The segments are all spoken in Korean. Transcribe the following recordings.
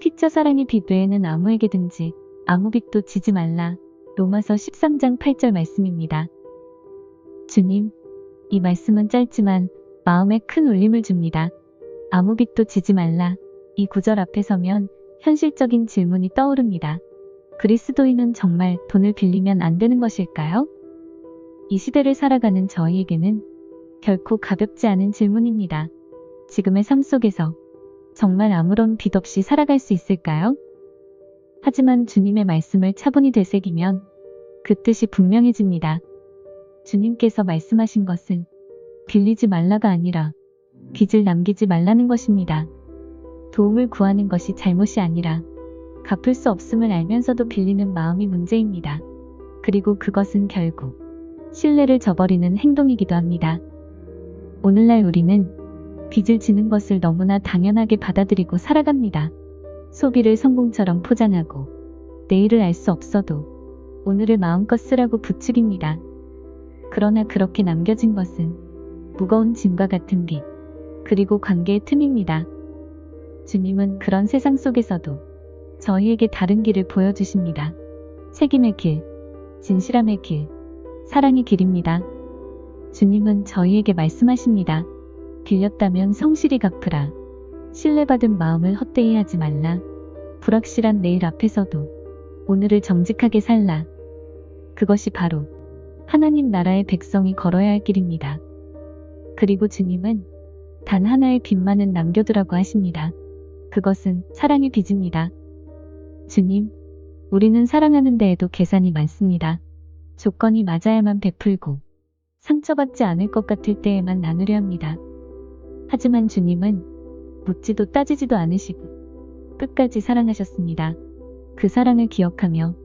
피자 사랑의 빛 외에는 아무에게든지 아무 빛도 지지 말라. 로마서 13장 8절 말씀입니다. 주님, 이 말씀은 짧지만 마음에 큰 울림을 줍니다. 아무 빛도 지지 말라. 이 구절 앞에 서면 현실적인 질문이 떠오릅니다. 그리스도인은 정말 돈을 빌리면 안 되는 것일까요? 이 시대를 살아가는 저희에게는 결코 가볍지 않은 질문입니다. 지금의 삶 속에서 정말 아무런 빚 없이 살아갈 수 있을까요? 하지만 주님의 말씀을 차분히 되새기면 그 뜻이 분명해집니다. 주님께서 말씀하신 것은 빌리지 말라가 아니라 빚을 남기지 말라는 것입니다. 도움을 구하는 것이 잘못이 아니라 갚을 수 없음을 알면서도 빌리는 마음이 문제입니다. 그리고 그것은 결국 신뢰를 저버리는 행동이기도 합니다. 오늘날 우리는 빚을 지는 것을 너무나 당연하게 받아들이고 살아갑니다. 소비를 성공처럼 포장하고 내일을 알 수 없어도 오늘을 마음껏 쓰라고 부추깁니다. 그러나 그렇게 남겨진 것은 무거운 짐과 같은 빚, 그리고 관계의 틈입니다. 주님은 그런 세상 속에서도 저희에게 다른 길을 보여주십니다. 책임의 길, 진실함의 길, 사랑의 길입니다. 주님은 저희에게 말씀하십니다. 빌렸다면 성실히 갚으라. 신뢰받은 마음을 헛되이 하지 말라. 불확실한 내일 앞에서도 오늘을 정직하게 살라. 그것이 바로 하나님 나라의 백성이 걸어야 할 길입니다. 그리고 주님은 단 하나의 빚만은 남겨두라고 하십니다. 그것은 사랑의 빚입니다. 주님, 우리는 사랑하는 데에도 계산이 많습니다. 조건이 맞아야만 베풀고 상처받지 않을 것 같을 때에만 나누려 합니다. 하지만 주님은 묻지도 따지지도 않으시고 끝까지 사랑하셨습니다. 그 사랑을 기억하며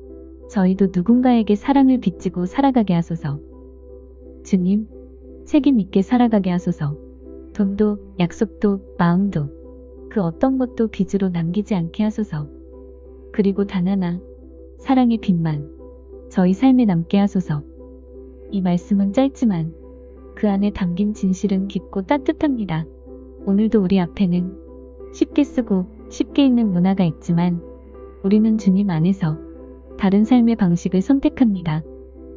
저희도 누군가에게 사랑을 빚지고 살아가게 하소서. 주님, 책임 있게 살아가게 하소서. 돈도, 약속도, 마음도, 그 어떤 것도 빚으로 남기지 않게 하소서. 그리고 단 하나, 사랑의 빚만 저희 삶에 남게 하소서. 이 말씀은 짧지만 그 안에 담긴 진실은 깊고 따뜻합니다. 오늘도 우리 앞에는 쉽게 쓰고 쉽게 읽는 문화가 있지만 우리는 주님 안에서 다른 삶의 방식을 선택합니다.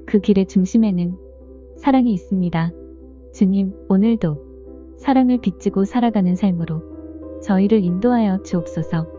그 길의 중심에는 사랑이 있습니다. 주님, 오늘도 사랑을 빚지고 살아가는 삶으로 저희를 인도하여 주옵소서.